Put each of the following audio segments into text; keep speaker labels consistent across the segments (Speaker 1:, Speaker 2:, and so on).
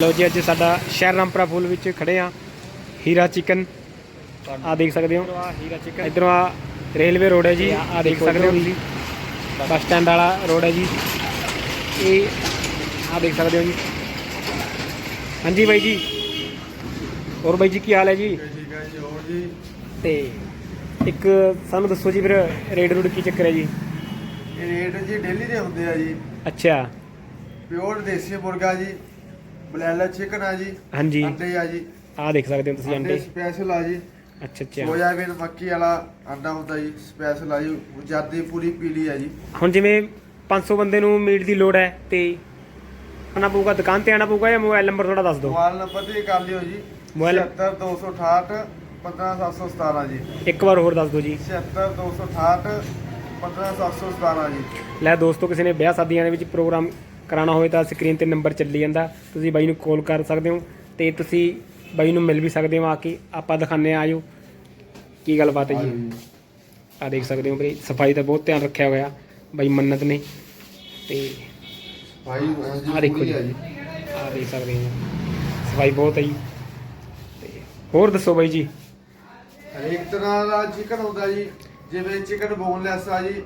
Speaker 1: ਲਓ ਜੀ ਅੱਜ ਸਾਡਾ ਸ਼ਹਿਰ ਰਾਮਪੁਰਾ ਫੁੱਲ ਵਿੱਚ ਖੜੇ ਆ ਹੀਰਾ ਚਿਕਨ। ਆ ਦੇਖ ਸਕਦੇ ਹੋ।
Speaker 2: ਹੀਰਾ ਚਿਕਨ।
Speaker 1: ਇਧਰੋਂ ਆ ਰੇਲਵੇ ਰੋਡ ਹੈ ਜੀ। ਆ ਦੇਖ ਸਕਦੇ ਹੋ ਤੁਸੀਂ ਬੱਸ ਸਟੈਂਡ ਵਾਲਾ ਰੋਡ ਹੈ ਜੀ। ਇਹ ਆ ਦੇਖ ਸਕਦੇ ਹੋ ਜੀ। ਹਾਂਜੀ ਬਾਈ ਜੀ। ਹੋਰ ਬਾਈ ਜੀ ਕੀ ਹਾਲ ਹੈ ਜੀ?
Speaker 2: ਠੀਕ ਹੈ ਜੀ ਹੋਰ ਜੀ?
Speaker 1: ਤੇ ਇੱਕ ਸਾਨੂੰ ਦੱਸੋ ਜੀ ਫਿਰ ਰੇਡ ਰੂਡ ਕੀ ਚੱਕਰ ਹੈ ਜੀ?
Speaker 2: ਇਹ ਰੇਟ ਜੀ ਡੇਲੀ ਦੇ ਹੁੰਦੇ ਆ ਜੀ।
Speaker 1: ਅੱਛਾ।
Speaker 2: ਪਿਓਰ ਦੇਸੀ ਮੁਰਗਾ ਜੀ। ਬਲੈਲਾ ਚਿਕਨ ਆ ਜੀ
Speaker 1: ਹਾਂਜੀ।
Speaker 2: ਅੰਡੇ ਆ ਜੀ।
Speaker 1: ਆ ਦੇਖ ਸਕਦੇ ਹੋ ਤੁਸੀਂ
Speaker 2: ਅੰਡੇ ਸਪੈਸ਼ਲ ਆ ਜੀ।
Speaker 1: ਅੱਛਾ ਅੱਛਾ।
Speaker 2: ਸੋਇਆਬੀਨ ਮੱਕੀ ਵਾਲਾ ਅੰਡਾ ਹੁੰਦਾ ਜੀ ਸਪੈਸ਼ਲ ਆ ਜੀ। ਜਾਦੀ ਪੂਰੀ ਪੀਲੀ ਆ ਜੀ।
Speaker 1: ਹੁਣ ਜਿਵੇਂ 500 ਬੰਦੇ ਨੂੰ ਮੀਟ ਦੀ ਲੋੜ ਹੈ ਤੇ ਆਣਾ ਪਊਗਾ ਦੁਕਾਨ ਤੇ ਆਣਾ ਪਊਗਾ ਜਾਂ ਮੋਬਾਈਲ ਨੰਬਰ ਥੋੜਾ ਦੱਸ ਦਿਓ?
Speaker 2: ਮੋਬਾਈਲ ਨੰਬਰ ਤੇ ਕਰ ਲਿਓ ਜੀ।
Speaker 1: ਮੋਬਾਈਲ-
Speaker 2: 70268 15717 ਜੀ।
Speaker 1: ਇੱਕ ਵਾਰ ਹੋਰ ਦੱਸ ਦਿਓ ਜੀ।
Speaker 2: 70268 15717 ਜੀ।
Speaker 1: ਲੈ ਦੋਸਤੋ ਕਿਸੇ ਨੇ ਵਿਆਹ ਸ਼ਾਦੀਆਂ ਦੇ ਵਿੱਚ ਪ੍ਰੋਗਰਾਮ ਕਰਾਉਣਾ ਹੋਵੇ ਤਾਂ ਸਕਰੀਨ ਤੇ ਨੰਬਰ ਚੱਲੀ ਜਾਂਦਾ। ਤੁਸੀਂ ਬਾਈ ਨੂੰ ਕਾਲ ਕਰ ਸਕਦੇ ਹੋ ਤੇ ਤੁਸੀਂ ਬਾਈ ਨੂੰ ਮਿਲ ਵੀ ਸਕਦੇ ਹੋ ਆ ਕੇ। ਆਪਾਂ ਦਿਖਾਣੇ ਆ ਆਜੋ। ਕੀ ਗੱਲਬਾਤ ਹੈ ਜੀ? ਆ ਦੇਖ ਸਕਦੇ ਹੋ ਬਈ ਸਫ਼ਾਈ ਦਾ ਬਹੁਤ ਧਿਆਨ ਰੱਖਿਆ ਹੋਇਆ। ਬਾਈ ਮੰਨਤ ਨੇ। ਤੇ
Speaker 2: ਭਾਈ
Speaker 1: ਆ ਦੇਖੋ ਜੀ।
Speaker 2: ਆ ਜੀ।
Speaker 1: ਆ ਦੇਖ ਸਕਦੇ ਹੋ। ਸਫ਼ਾਈ ਬਹੁਤ ਹੈ ਜੀ। ਤੇ ਹੋਰ ਦੱਸੋ ਬਾਈ ਜੀ?
Speaker 2: ਹਰੇਕ ਤਰ੍ਹਾਂ ਦਾ ਚਿਕਨ ਹੁੰਦਾ ਜੀ। ਜਿਵੇਂ ਚਿਕਨ ਬੋਨਲੈਸ ਆ ਜੀ।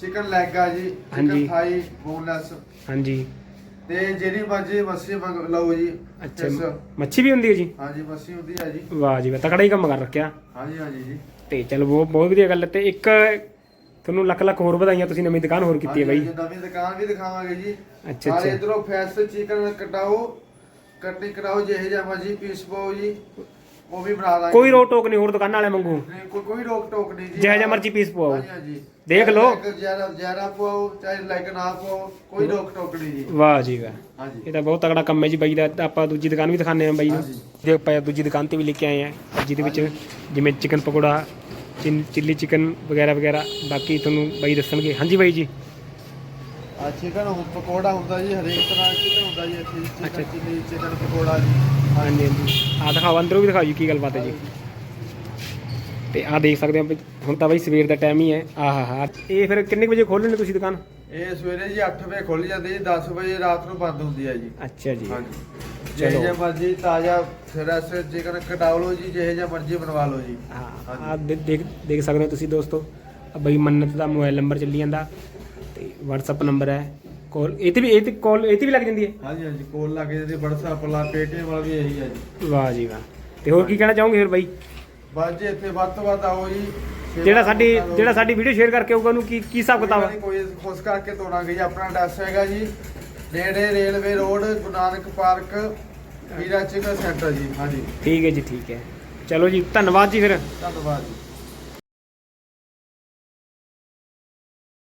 Speaker 2: ਚਿਕਨ ਲੈਗ ਆ ਜੀ
Speaker 1: ਹਾਂਜੀ।
Speaker 2: ਚਿਕਨ ਥਾਈ ਬੋਨਲੈਸ
Speaker 1: ਹਾਂਜੀ।
Speaker 2: ਤੇ ਜਿਹੜੀ ਮਰਜ਼ੀ ਮੱਛੀ ਮੰਗ ਲਓ ਜੀ
Speaker 1: ਅੱਛਾ
Speaker 2: Yes,
Speaker 1: ਮੱਛੀ ਵੀ ਹੁੰਦੀ ਹੈ ਜੀ?
Speaker 2: ਹਾਂਜੀ ਮੱਛੀ ਹੁੰਦੀ ਆ ਜੀ।
Speaker 1: ਵਾਹ ਜੀ ਵਾਹ ਤਕੜਾ ਹੀ ਕੰਮ ਕਰ ਰੱਖਿਆ।
Speaker 2: ਹਾਂਜੀ ਹਾਂਜੀ ਜੀ।
Speaker 1: ਤੇ ਚਲੋ ਬਹੁਤ ਬਹੁਤ ਵਧੀਆ ਗੱਲ ਹੈ। ਤੇ ਇੱਕ ਤੁਹਾਨੂੰ ਲੱਖ ਲੱਖ ਹੋਰ ਵਧਾਈਆਂ ਤੁਸੀਂ ਨਵੀਂ ਦੁਕਾਨ ਹੋਰ ਕੀਤੀ ਹੈ ਬਾਈ।
Speaker 2: ਹਾਂਜੀ, ਨਵੀਂ ਦੁਕਾਨ ਵੀ ਦਿਖਾਵਾਂਗੇ ਜੀ।
Speaker 1: ਅੱਛਾ,
Speaker 2: ਨਾਲੇ
Speaker 1: ਅੱਛਾ।
Speaker 2: ਇਧਰੋਂ ਫੈਸ ਚਿਕਨ ਕਟਾਓ ਕਟਿੰਗ ਕਰਾਓ ਜਿਹੇ ਜਿਹਾ ਮਰਜ਼ੀ ਪੀਸ ਪਾਓ ਜੀ। ਉਹ ਵੀ ਬਣਾ ਦਾਂਗੇ
Speaker 1: ਕੋਈ ਰੋਕ ਟੋਕ ਨਹੀਂ ਹੋਰ ਦੁਕਾਨਾਂ ਵਾਲੇ ਵਾਂਗੂ।
Speaker 2: ਨਹੀਂ, ਕੋਈ ਕੋਈ ਰੋਕ ਟੋਕ ਨਹੀਂ ਜੀ।
Speaker 1: ਜਿਹੋ ਜਿਹਾ ਮਰਜ਼ੀ ਪੀਸ ਪਵਾਓ।
Speaker 2: ਹਾਂਜੀ ਹਾਂਜੀ।
Speaker 1: ਦੇਖ ਲਓ।
Speaker 2: ਜ਼ਿਆਦਾ ਜ਼ਿਆਦਾ ਪਾਓ ਚਾਹੇ ਲੈਗ ਨਾ ਪਾਓ ਕੋਈ ਰੋਕ ਟੋਕ ਨਹੀਂ ਜੀ।
Speaker 1: ਵਾਹ ਜੀ ਵਾਹ।
Speaker 2: ਹਾਂਜੀ।
Speaker 1: ਇਹ ਤਾਂ ਬਹੁਤ ਤਕੜਾ ਕੰਮ ਹੈ ਜੀ ਬਾਈ ਦਾ। ਤਾਂ ਆਪਾਂ ਦੂਜੀ ਦੁਕਾਨ ਵੀ ਦਿਖਾਣੇ ਆ ਬਾਈ ਨੂੰ।
Speaker 2: ਹਾਂਜੀ।
Speaker 1: ਜੇ ਆਪਾਂ ਦੂਜੀ ਦੁਕਾਨ ਤੇ ਵੀ ਲੈ ਕੇ ਆਏ ਆ ਜਿਹਦੇ ਵਿੱਚ ਜਿਵੇਂ ਚਿਕਨ ਪਕੌੜਾ ਚਿੱਲੀ ਚਿਕਨ ਵਗੈਰਾ ਵਗੈਰਾ ਬਾਕੀ ਤੁਹਾਨੂੰ ਬਾਈ ਦੱਸਣਗੇ। ਹਾਂਜੀ ਬਾਈ ਜੀ।
Speaker 2: ਆ ਚਿਕਨ ਪਕੌੜਾ ਹੁੰਦਾ ਜੀ ਹਰੇਕ ਤਰ੍ਹਾਂ ਦਾ ਚਿਕਨ ਹੁੰਦਾ ਜੀ ਇੱਥੇ
Speaker 1: ਅੱਛਾ।
Speaker 2: ਚਿਕਨ ਚਿੱਲੀ ਚਿਕਨ ਪਕੌੜਾ ਜੀ।
Speaker 1: ਹਾਂਜੀ ਹਾਂਜੀ। ਆ ਦਿਖਾਓ ਅੰਦਰੋਂ ਵੀ ਦਿਖਾਓ ਜੀ ਕੀ ਗੱਲਬਾਤ ਹੈ ਜੀ। ਤੇ ਆ ਦੇਖ ਸਕਦੇ ਹੋ ਵੀ ਹੁਣ ਤਾਂ ਬਾਈ ਸਵੇਰ ਦਾ ਟਾਈਮ ਹੀ ਹੈ। ਆਹਾ ਹਾ ਇਹ ਫਿਰ ਕਿੰਨੇ ਕੁ ਵਜੇ ਖੋਲ੍ਹਣੇ ਤੁਸੀਂ ਦੁਕਾਨ?
Speaker 2: ਇਹ ਸਵੇਰੇ ਜੀ 8 ਵਜੇ ਖੁੱਲ ਜਾਂਦੀ ਜੀ 10 ਵਜੇ ਰਾਤ ਨੂੰ ਬੰਦ ਹੁੰਦੀ ਹੈ ਜੀ।
Speaker 1: ਅੱਛਾ ਜੀ।
Speaker 2: ਹਾਂਜੀ।
Speaker 1: ਚਲੋ।
Speaker 2: ਜਿਹੇ ਜਿਹਾ ਮਰਜ਼ੀ ਤਾਜ਼ਾ ਫਰੈਸ਼ ਚਿਕਨ ਕਟਾਓ ਲਓ ਜੀ ਜਿਹੇ ਜਿਹਾ ਮਰਜ਼ੀ ਬਣਵਾ ਲਓ ਜੀ।
Speaker 1: ਹਾਂ ਆ ਦੇਖ ਦੇਖ ਸਕਦੇ ਹੋ ਤੁਸੀਂ ਦੋਸਤੋ। ਆ ਬਈ ਮੰਨਤ ਦਾ ਮੋਬਾਈਲ ਨੰਬਰ ਚੱਲੀ ਜਾਂਦਾ। WhatsApp ਨੰਬਰ ਹੈ। ਕਾਲ ਇਹ ਤੇ ਵੀ ਇਹ ਤੇ ਕਾਲ ਇਹ ਤੇ ਵੀ ਲੱਗ ਜਾਂਦੀ ਹੈ।
Speaker 2: ਹਾਂਜੀ ਹਾਂਜੀ ਕੋਲ ਲੱਗ ਜਾਂਦੀ WhatsApp ਲਾ Paytm ਵਾਲਾ ਵੀ ਇਹੀ ਹੈ ਜੀ।
Speaker 1: ਵਾਹ ਜੀ ਵਾਹ। ਤੇ ਹੋਰ ਕੀ ਕਹਿਣਾ ਚਾਹੋਗੇ ਫਿਰ ਬਾਈ?
Speaker 2: ਬਸ ਜੀ ਇੱਥੇ ਵੱਧ ਤੋਂ ਵੱਧ ਆਓ ਜੀ। ਸੇਵਾ
Speaker 1: ਜਿਹੜਾ ਸਾਡੀ। ਜਿਹੜਾ ਸਾਡੀ ਵੀਡੀਓ ਸ਼ੇਅਰ ਕਰਕੇ ਆਊਗਾ ਉਹਨੂੰ ਕੀ ਕੀ ਹਿਸਾਬ ਕਿਤਾਬ ਹੈ?
Speaker 2: ਕੋਈ ਖੁਸ਼ ਕਰਕੇ ਤੋੜਾਂਗੇ ਜੀ। ਆਪਣਾ ਐਡਰੈਸ ਹੈਗਾ ਜੀ ਨੇੜੇ railway road Guru Nanak park Hira chicken centre ਜੀ। ਹਾਂਜੀ।
Speaker 1: ਠੀਕ ਹੈ ਜੀ ਠੀਕ ਹੈ। ਚਲੋ ਜੀ ਧੰਨਵਾਦ ਜੀ ਫਿਰ।
Speaker 2: ਧੰਨਵਾਦ ਜੀ।